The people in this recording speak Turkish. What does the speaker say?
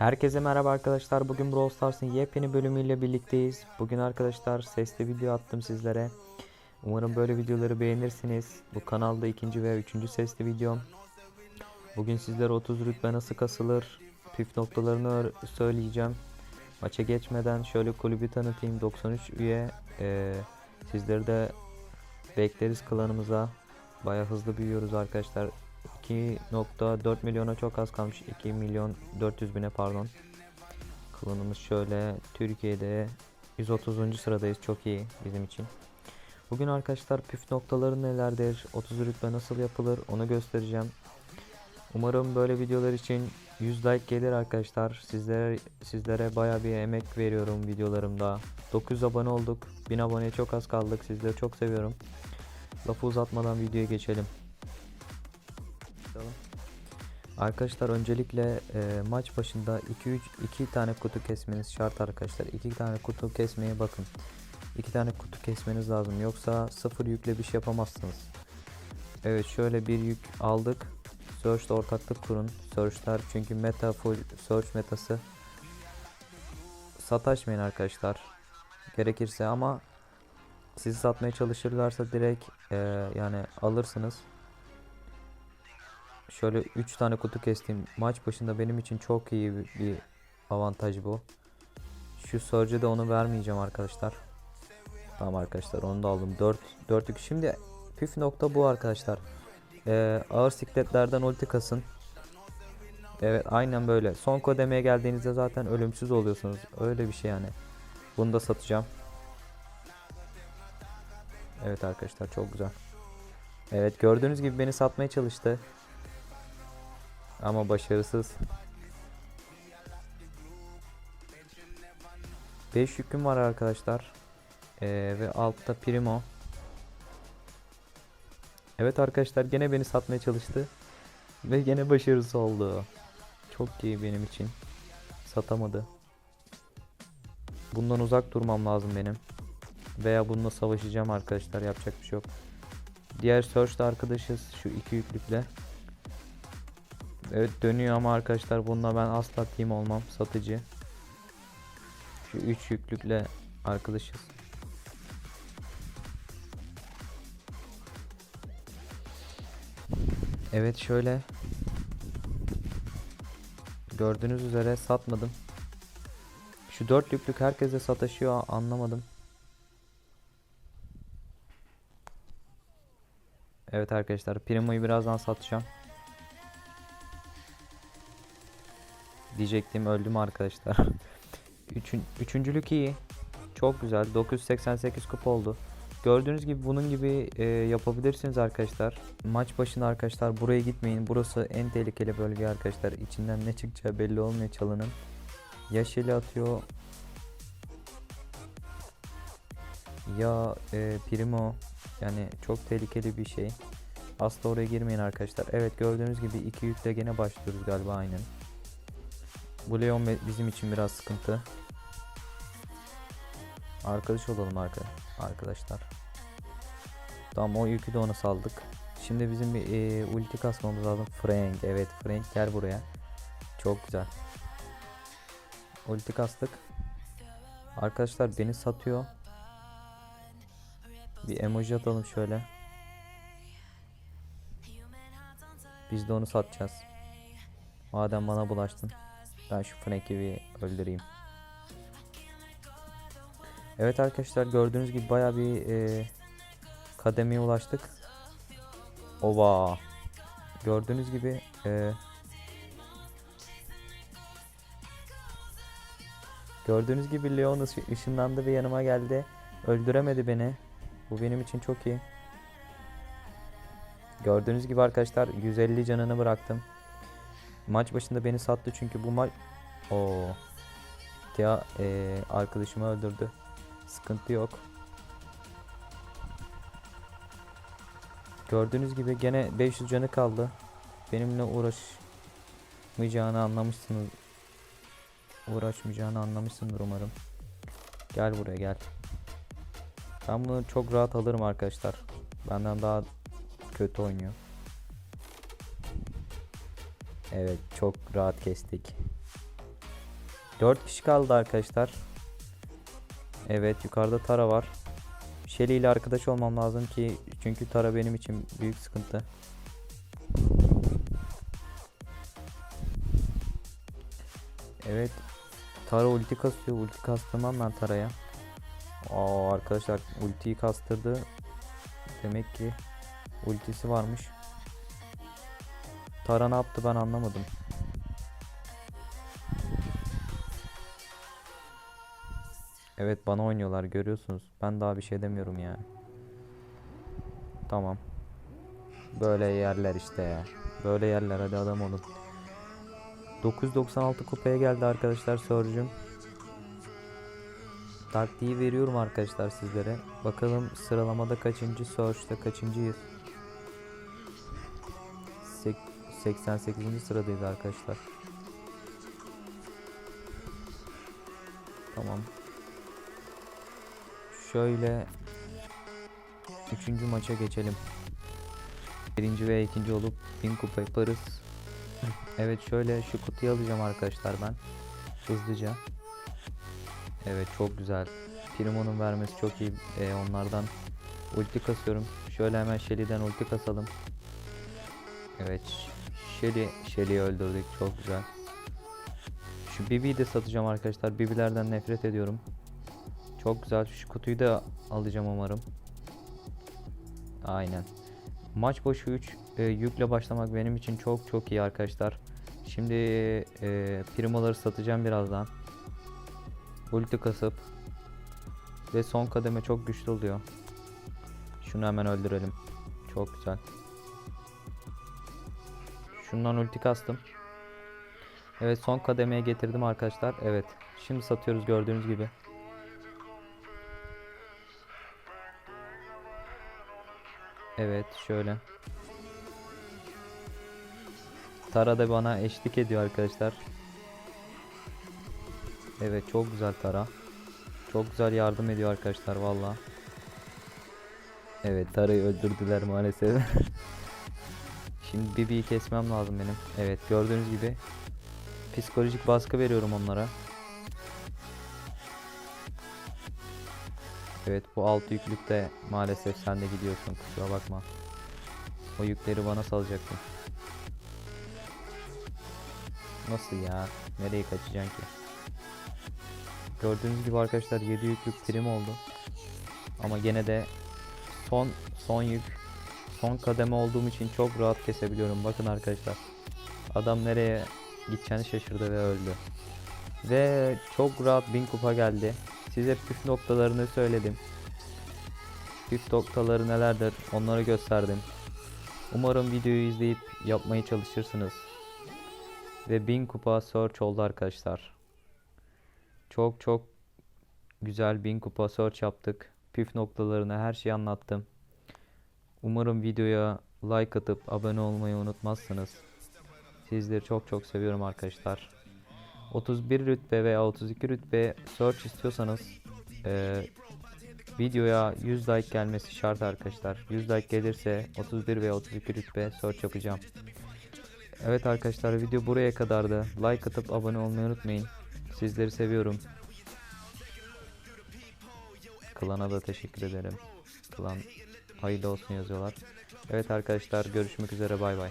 Herkese merhaba arkadaşlar. Bugün Brawl Stars'ın yepyeni bölümüyle birlikteyiz. Bugün arkadaşlar sesli video attım sizlere. Umarım böyle videoları beğenirsiniz. Bu kanalda ikinci veya üçüncü sesli videom. Bugün sizlere 30 rütbe nasıl kasılır, püf noktalarını söyleyeceğim. Maça geçmeden şöyle kulübü tanıtayım. 93 üye. Ee, sizleri de bekleriz klanımıza. Baya hızlı büyüyoruz arkadaşlar. 2.4 milyona çok az kalmış. 2 milyon 400 bine pardon. Klanımız şöyle Türkiye'de 130. sıradayız. Çok iyi bizim için. Bugün arkadaşlar püf noktaları nelerdir? 30 rütbe nasıl yapılır? Onu göstereceğim. Umarım böyle videolar için 100 like gelir arkadaşlar. Sizlere sizlere baya bir emek veriyorum videolarımda. 900 abone olduk. 1000 aboneye çok az kaldık. Sizleri çok seviyorum. Lafı uzatmadan videoya geçelim. Arkadaşlar öncelikle e, maç başında 2 3 2 tane kutu kesmeniz şart arkadaşlar. 2 tane kutu kesmeye bakın. 2 tane kutu kesmeniz lazım. Yoksa sıfır yükle bir şey yapamazsınız. Evet şöyle bir yük aldık. Search'ta ortaklık kurun. Search'lar çünkü meta full search metası. Sataşmayın arkadaşlar. Gerekirse ama sizi satmaya çalışırlarsa direkt e, yani alırsınız. Şöyle 3 tane kutu kestim. Maç başında benim için çok iyi bir, avantaj bu. Şu Surge'e de onu vermeyeceğim arkadaşlar. Tamam arkadaşlar onu da aldım. 4 4 Şimdi püf nokta bu arkadaşlar. Ee, ağır sikletlerden ulti kasın. Evet aynen böyle. Son kodemeye geldiğinizde zaten ölümsüz oluyorsunuz. Öyle bir şey yani. Bunu da satacağım. Evet arkadaşlar çok güzel. Evet gördüğünüz gibi beni satmaya çalıştı. Ama başarısız. 5 yüküm var arkadaşlar. Ee, ve altta Primo. Evet arkadaşlar gene beni satmaya çalıştı. Ve gene başarısız oldu. Çok iyi benim için. Satamadı. Bundan uzak durmam lazım benim. Veya bununla savaşacağım arkadaşlar. Yapacak bir şey yok. Diğer Search'ta arkadaşız. Şu iki yüklükle. Evet dönüyor ama arkadaşlar bununla ben asla team olmam satıcı. Şu 3 yüklükle arkadaşız. Evet şöyle gördüğünüz üzere satmadım. Şu 4 yüklük herkese sataşıyor anlamadım. Evet arkadaşlar Primo'yu birazdan satacağım. Diyecektim öldüm arkadaşlar. Üçün, üçüncülük iyi. Çok güzel. 988 kupa oldu. Gördüğünüz gibi bunun gibi e, yapabilirsiniz arkadaşlar. Maç başına arkadaşlar buraya gitmeyin. Burası en tehlikeli bölge arkadaşlar. İçinden ne çıkacağı belli olmuyor çalının. Yeşili atıyor. Ya e, Primo yani çok tehlikeli bir şey. Asla oraya girmeyin arkadaşlar. Evet gördüğünüz gibi iki yükle gene başlıyoruz galiba aynen. Bu Leon bizim için biraz sıkıntı. Arkadaş olalım arka arkadaşlar. Tamam o yükü de ona saldık. Şimdi bizim bir e, ulti kasmamız lazım. Frank evet Frank gel buraya. Çok güzel. Ulti kastık. Arkadaşlar beni satıyor. Bir emoji atalım şöyle. Biz de onu satacağız. Madem bana bulaştın. Ben şu Frank'i bir öldüreyim. Evet arkadaşlar gördüğünüz gibi baya bir e, kademeye ulaştık. Ova. Gördüğünüz gibi e, Gördüğünüz gibi Leon ışı- ışınlandı ve yanıma geldi. Öldüremedi beni. Bu benim için çok iyi. Gördüğünüz gibi arkadaşlar 150 canını bıraktım. Maç başında beni sattı çünkü bu maç o Tia eee, arkadaşımı öldürdü. Sıkıntı yok. Gördüğünüz gibi gene 500 canı kaldı. Benimle uğraşmayacağını anlamışsınız. Uğraşmayacağını anlamışsındır umarım. Gel buraya gel. Ben bunu çok rahat alırım arkadaşlar. Benden daha kötü oynuyor. Evet çok rahat kestik. 4 kişi kaldı arkadaşlar. Evet yukarıda Tara var. Shelly ile arkadaş olmam lazım ki çünkü Tara benim için büyük sıkıntı. Evet. Tara ulti kasıyor. Ulti kastırmam ben Tara'ya. Aa arkadaşlar ultiyi kastırdı. Demek ki ultisi varmış. Tara ne yaptı ben anlamadım. Evet bana oynuyorlar görüyorsunuz. Ben daha bir şey demiyorum yani. Tamam. Böyle yerler işte ya. Böyle yerler hadi adam olun. 996 kupaya geldi arkadaşlar Surge'üm. Taktiği veriyorum arkadaşlar sizlere. Bakalım sıralamada kaçıncı Surge'da kaçıncıyız. Sek- 88. sıradayız arkadaşlar. Tamam. Şöyle üçüncü maça geçelim. Birinci ve ikinci olup bin kupa yaparız. Evet şöyle şu kutuyu alacağım arkadaşlar ben. Hızlıca. Evet çok güzel. Primo'nun vermesi çok iyi. Ee, onlardan ulti kasıyorum. Şöyle hemen Shelly'den ulti kasalım. Evet. Shelly, Shelly'yi öldürdük. Çok güzel. Şu Bibi'yi de satacağım arkadaşlar. Bibi'lerden nefret ediyorum. Çok güzel. Şu kutuyu da alacağım umarım. Aynen. Maç başı 3 yükle başlamak benim için çok çok iyi arkadaşlar. Şimdi e, primaları satacağım birazdan. Ulti kasıp ve son kademe çok güçlü oluyor. Şunu hemen öldürelim. Çok güzel. Şundan ulti kastım. Evet son kademeye getirdim arkadaşlar. Evet. Şimdi satıyoruz gördüğünüz gibi. Evet şöyle. Tara da bana eşlik ediyor arkadaşlar. Evet çok güzel Tara. Çok güzel yardım ediyor arkadaşlar valla. Evet Tara'yı öldürdüler maalesef. Şimdi Bibi'yi kesmem lazım benim. Evet gördüğünüz gibi psikolojik baskı veriyorum onlara. Evet bu alt yüklükte maalesef sen de gidiyorsun kusura bakma. O yükleri bana salacaktın. Nasıl ya? Nereye kaçacaksın ki? Gördüğünüz gibi arkadaşlar 7 yüklük prim oldu. Ama gene de son son yük son kademe olduğum için çok rahat kesebiliyorum. Bakın arkadaşlar. Adam nereye gideceğini şaşırdı ve öldü. Ve çok rahat 1000 kupa geldi. Size püf noktalarını söyledim. Püf noktaları nelerdir onları gösterdim. Umarım videoyu izleyip yapmaya çalışırsınız. Ve 1000 kupa search oldu arkadaşlar. Çok çok güzel 1000 kupa search yaptık. Püf noktalarını her şeyi anlattım. Umarım videoya like atıp abone olmayı unutmazsınız. Sizleri çok çok seviyorum arkadaşlar. 31 rütbe veya 32 rütbe search istiyorsanız e, videoya 100 like gelmesi şart arkadaşlar. 100 like gelirse 31 veya 32 rütbe search yapacağım. Evet arkadaşlar video buraya kadardı. Like atıp abone olmayı unutmayın. Sizleri seviyorum. Klan'a da teşekkür ederim. Klan hayırlı olsun yazıyorlar. Evet arkadaşlar görüşmek üzere bay bay.